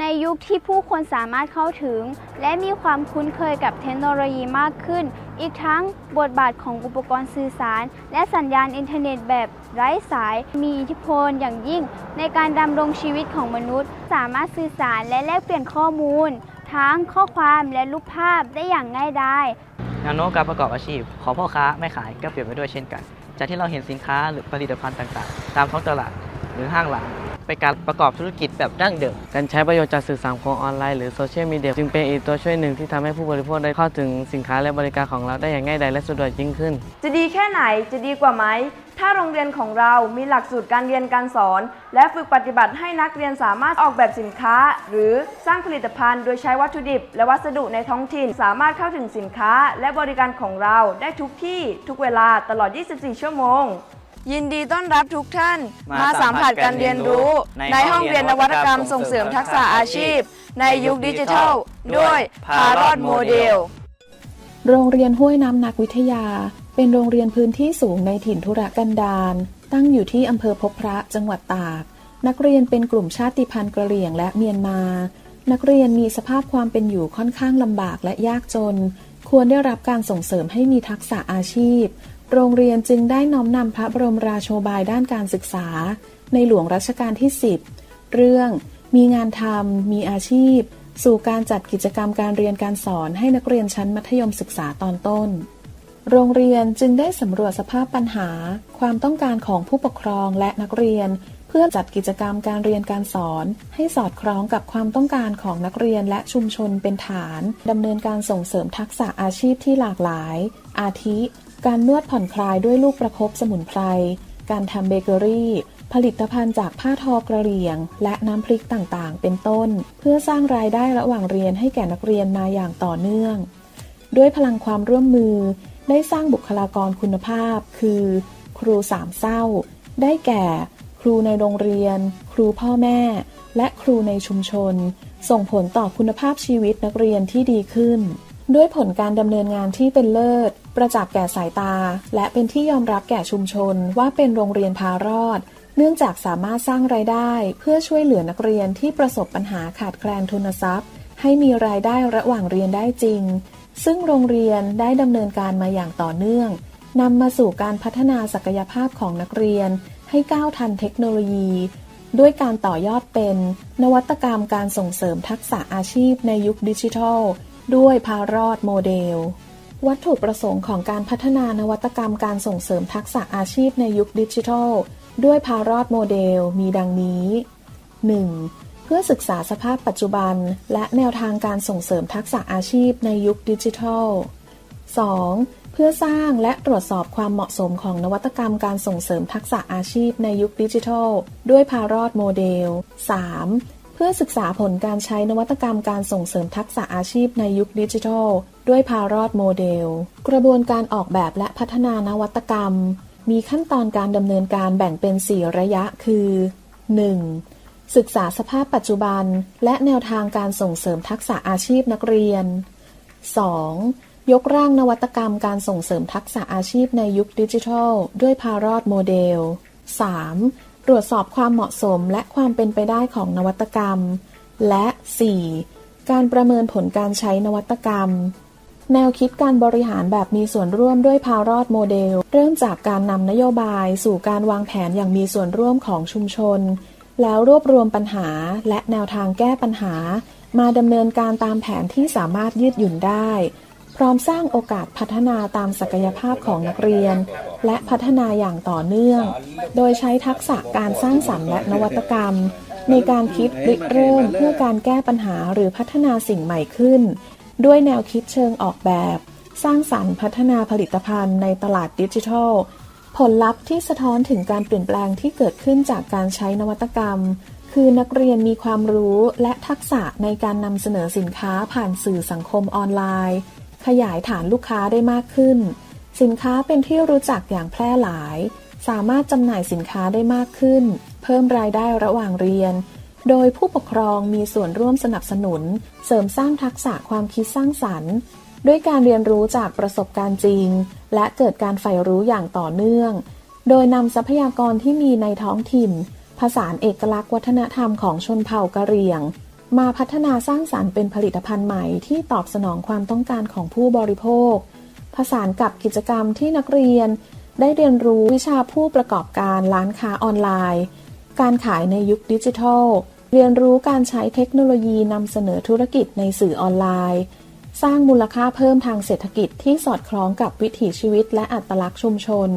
ในยุคที่ผู้คนสามารถเข้าถึง และมีความคุ้นเคยกับเทคโนโลยีมากขึ้น อีกทั้งบทบาทของอุปกรณ์สื่อสาร และสัญญาณอินเทอร์เน็ตแบบไร้สาย มีอิทธิพลอย่างยิ่ง ในการดำรงชีวิตของมนุษย์ สามารถสื่อสารและแลกเปลี่ยนข้อมูล ทั้งข้อความและรูปภาพได้อย่างง่ายดายแนโน้มการประกอบอาชีพ ของพ่อค้าแม่ขายก็เปลี่ยนไปด้วยเช่นกัน จากที่เราเห็นสินค้าหรือผลิตภัณฑ์ต่างๆ ตามท้องตลาดหรือห้างร้าน เป็นการประกอบธุรกิจแบบดั้งเดิม การใช้ประโยชน์จากสื่อสังคมออนไลน์หรือโซเชียลมีเดียจึงเป็นอีกตัวช่วยหนึ่งที่ทำให้ผู้บริโภคได้เข้าถึงสินค้าและบริการของเราได้อย่างง่ายดายและสะดวกยิ่งขึ้น จะดีแค่ไหนจะดีกว่าไหม ถ้าโรงเรียนของเรามีหลักสูตรการเรียนการสอน และฝึกปฏิบัติให้นักเรียนสามารถออกแบบสินค้า หรือสร้างผลิตภัณฑ์ โดยใช้วัตถุดิบ และวัสดุในท้องถิ่น สามารถเข้าถึงสินค้า และบริการของเราได้ทุกที่ทุกเวลาตลอด 24 ชั่วโมง ยินดีต้อนรับทุกท่าน มาสัมผัสการเรียนรู้ ในห้องเรียนนวัตกรรมส่งเสริมทักษะอาชีพ ในยุคดิจิทัล ด้วยพารอดโมเดล โรงเรียนห้วยน้ำนักวิทยา เป็นโรงเรียนพื้นที่สูงในถิ่นธุรกันดารตั้งอยู่ที่อำเภอพบพระจังหวัดตาก นักเรียนเป็นกลุ่มชาติพันธุ์กะเหรี่ยงและเมียนมา นักเรียนมีสภาพความเป็นอยู่ค่อนข้างลำบากและยากจน ควรได้รับการส่งเสริมให้มีทักษะอาชีพ โรงเรียนจึงได้น้อมนำพระบรมราโชบายด้านการศึกษา ในหลวงรัชกาลที่ 10 เรื่อง มีงานทำมีอาชีพ สู่การจัดกิจกรรมการเรียนการสอนให้นักเรียนชั้นมัธยมศึกษาตอนต้น โรงเรียนจึงได้สำรวจสภาพปัญหา ความต้องการของผู้ปกครองและนักเรียน เพื่อจัดกิจกรรมการเรียนการสอน ให้สอดคล้องกับความต้องการของนักเรียนและชุมชนเป็นฐานดำเนินการส่งเสริมทักษะอาชีพที่หลากหลาย อาทิ การนวดผ่อนคลายด้วยลูกประคบสมุนไพร การทำเบเกอรี่ ผลิตภัณฑ์จากผ้าทอกระเหรี่ยง และน้ำพริกต่างๆ เป็นต้น เพื่อสร้างรายได้ระหว่างเรียนให้แก่นักเรียนมาอย่างต่อเนื่อง ด้วยพลังความร่วมมือ ได้สร้างบุคลากรคุณภาพ คือ ครูสามเศร้า ได้แก่ ครูในโรงเรียน ครูพ่อแม่ และครูในชุมชน ส่งผลต่อคุณภาพชีวิตนักเรียนที่ดีขึ้นด้วยผลการดำเนินงานที่เป็นเลิศ ประจักษ์แก่สายตา และเป็นที่ยอมรับแก่ชุมชนว่าเป็นโรงเรียนพารอด เนื่องจากสามารถสร้างรายได้ เพื่อช่วยเหลือนักเรียนที่ประสบปัญหาขาดแคลนทุนทรัพย์ ให้มีรายได้ระหว่างเรียนได้จริง ซึ่งโรงเรียนได้ดำเนินการมาอย่างต่อเนื่องนำมาสู่การพัฒนาศักยภาพของนักเรียน ให้ก้าวทันเทคโนโลยี ด้วยการต่อยอดเป็น นวัตกรรมการส่งเสริมทักษะอาชีพในยุคดิจิทัล ด้วยพารอดโมเดล วัตถุประสงค์ของการพัฒนานวัตกรรมการส่งเสริมทักษะอาชีพในยุคดิจิทัล ด้วยพารอดโมเดลมีดังนี้ 1. เพื่อศึกษาสภาพปัจจุบัน และแนวทางการส่งเสริมทักษะอาชีพในยุคดิจิทัล 2. เพื่อสร้างและตรวจสอบความเหมาะสมของนวัตกรรมการส่งเสริมทักษะอาชีพในยุคดิจิทัล ด้วยพารอดโมเดล 3. เพื่อศึกษาผลการใช้นวัตกรรมการส่งเสริมทักษะอาชีพในยุคดิจิทัล ด้วยพารอดโมเดล กระบวนการออกแบบและพัฒนานวัตกรรม มีขั้นตอนการดำเนินการแบ่งเป็น 4 ระยะคือ 1. ศึกษาสภาพปัจจุบัน และแนวทางการส่งเสริมทักษะอาชีพนักเรียน 2. ยกร่างนวัตกรรมการส่งเสริมทักษะอาชีพในยุคดิจิทัล ด้วยพารอดโมเดล 3. ตรวจสอบความเหมาะสมและความเป็นไปได้ของนวัตกรรม และ 4. การประเมินผลการใช้นวัตกรรม แนวคิดการบริหารแบบมีส่วนร่วมด้วยพารอดโมเดล เริ่มจากการนำนโยบายสู่การวางแผนอย่างมีส่วนร่วมของชุมชน แล้วรวบรวมปัญหาและแนวทางแก้ปัญหา มาดำเนินการตามแผนที่สามารถยืดหยุ่นได้ พร้อมสร้างโอกาสพัฒนาตามศักยภาพของนักเรียน และพัฒนาอย่างต่อเนื่อง โดยใช้ทักษะการสร้างสรรค์และนวัตกรรม ในการคิดริเริ่มเพื่อการแก้ปัญหาหรือพัฒนาสิ่งใหม่ขึ้น ด้วยแนวคิดเชิงออกแบบ สร้างสรรค์พัฒนาผลิตภัณฑ์ในตลาดดิจิทัล ผลลัพธ์ที่สะท้อนถึงการเปลี่ยนแปลงที่เกิดขึ้นจากการใช้นวัตกรรมคือนักเรียนมีความรู้และทักษะในการนำเสนอสินค้าผ่านสื่อสังคมออนไลน์ ขยายฐานลูกค้าได้มากขึ้น สินค้าเป็นที่รู้จักอย่างแพร่หลาย สามารถจำหน่ายสินค้าได้มากขึ้น เพิ่มรายได้ระหว่างเรียน โดยผู้ปกครองมีส่วนร่วมสนับสนุน เสริมสร้างทักษะความคิดสร้างสรรค์ ด้วยการเรียนรู้จากประสบการณ์จริง และเกิดการใฝ่รู้อย่างต่อเนื่อง โดยนำทรัพยากรที่มีในท้องถิ่น ผสานเอกลักษณ์วัฒนธรรมของชนเผ่ากะเหรี่ยง มาพัฒนาสร้างสารรค์เป็นผลิตภัณฑ์ใหม่ที่ตอบสนองความต้องการของผู้บริโภค ผสานกับกิจกรรมที่นักเรียน ได้เรียนรู้วิชาผู้ประกอบการร้านค้าออนไลน์ การขายในยุคดิจิทัล เรียนรู้การใช้เทคโนโลยีนำเสนอธุรกิจในสื่อออนไลน์ สร้างมูลค่าเพิ่มทางเศรษฐกิจที่สอดคล้องกับวิถีชีวิตและอัตลักษณ์ชุมชน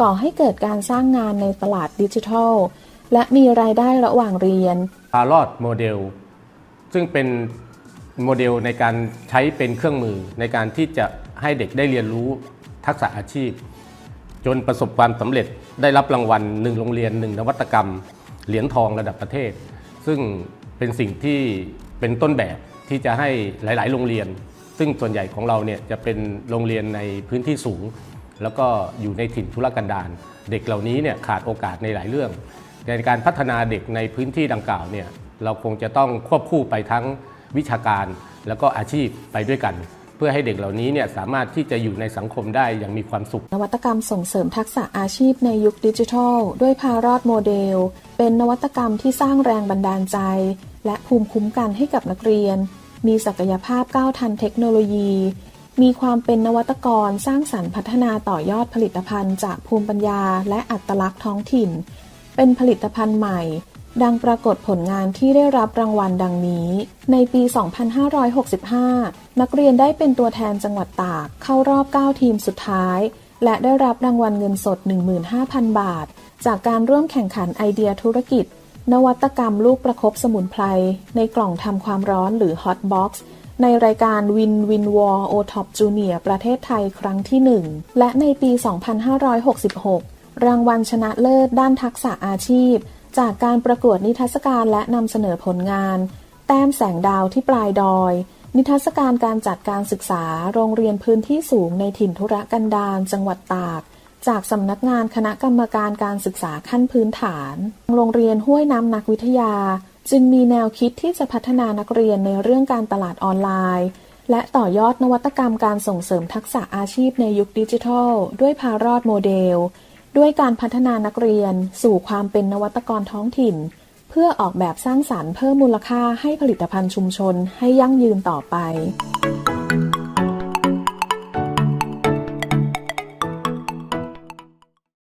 ก่อให้เกิดการสร้างงานในตลาดดิจิทัล และมีรายได้ระหว่างเรียนพารอดโมเดล ซึ่งเป็นโมเดลในการใช้เป็นเครื่องมือในการที่จะให้เด็กได้เรียนรู้ทักษะอาชีพ จนประสบความสำเร็จได้รับรางวัลหนึ่งโรงเรียนหนึ่งนวัตกรรม เหรียญทองระดับประเทศ ซึ่งเป็นสิ่งที่เป็นต้นแบบที่จะให้หลาย ๆ โรงเรียน ซึ่งส่วนใหญ่ของเราเนี่ยจะเป็นโรงเรียนในพื้นที่สูง แล้วก็อยู่ในถิ่นทุรกันดารเด็กเหล่านี้เนี่ยขาดโอกาสในหลายเรื่องในการพัฒนาเด็กในพื้นที่ดังกล่าวเนี่ย เราคงจะต้องควบคู่ไปทั้งวิชาการ แล้วก็อาชีพไปด้วยกัน เพื่อให้เด็กเหล่านี้เนี่ยสามารถที่จะอยู่ในสังคมได้อย่างมีความสุข นวัตกรรมส่งเสริมทักษะอาชีพในยุคดิจิทัล ด้วยพารอดโมเดล เป็นนวัตกรรมที่สร้างแรงบันดาลใจ และภูมิคุ้มกันให้กับนักเรียน มีศักยภาพก้าวทันเทคโนโลยีมีความเป็นนวัตกรสร้างสรรค์พัฒนาต่อยอดผลิตภัณฑ์จากภูมิปัญญาและอัตลักษณ์ท้องถิ่น เป็นผลิตภัณฑ์ใหม่ ดังปรากฏผลงานที่ได้รับรางวัลดังนี้ ในปี 2565 นักเรียนได้เป็นตัวแทนจังหวัดตากเข้ารอบ 9 ทีมสุดท้าย และได้รับรางวัลเงินสด 15,000 บาท จากการร่วมแข่งขันไอเดียธุรกิจ นวัตกรรมลูกประคบสมุนไพรในกล่องทำความร้อนหรือ Hot Box ในรายการ Win Win War o t o p Junior ประเทศไทยครั้งที่ 1 และในปี 2566 รางวัลชนะเลิศด้านทักษะอาชีพ จากการประกวดนิทรรศการและนำเสนอผลงาน แต้มแสงดาวที่ปลายดอย นิทรรศการการจัดการศึกษา โรงเรียนพื้นที่สูงในถิ่นธุรกันดารจังหวัดตาก จากสำนักงานคณะกรรมการการศึกษาขั้นพื้นฐาน โรงเรียนห้วยน้ำนักวิทยา จึงมีแนวคิดที่จะพัฒนานักเรียนในเรื่องการตลาดออนไลน์ และต่อยอดนวัตกรรมการส่งเสริมทักษะอาชีพในยุคดิจิทัล ด้วยพารอดโมเดล ด้วยการพัฒนานักเรียนสู่ความเป็นนวัตกรท้องถิ่น เพื่อออกแบบสร้างสารรค์เพิ่มมูลค่าให้ผลิตภัณฑ์ชุมชนให้ยั่งยืนต่อไป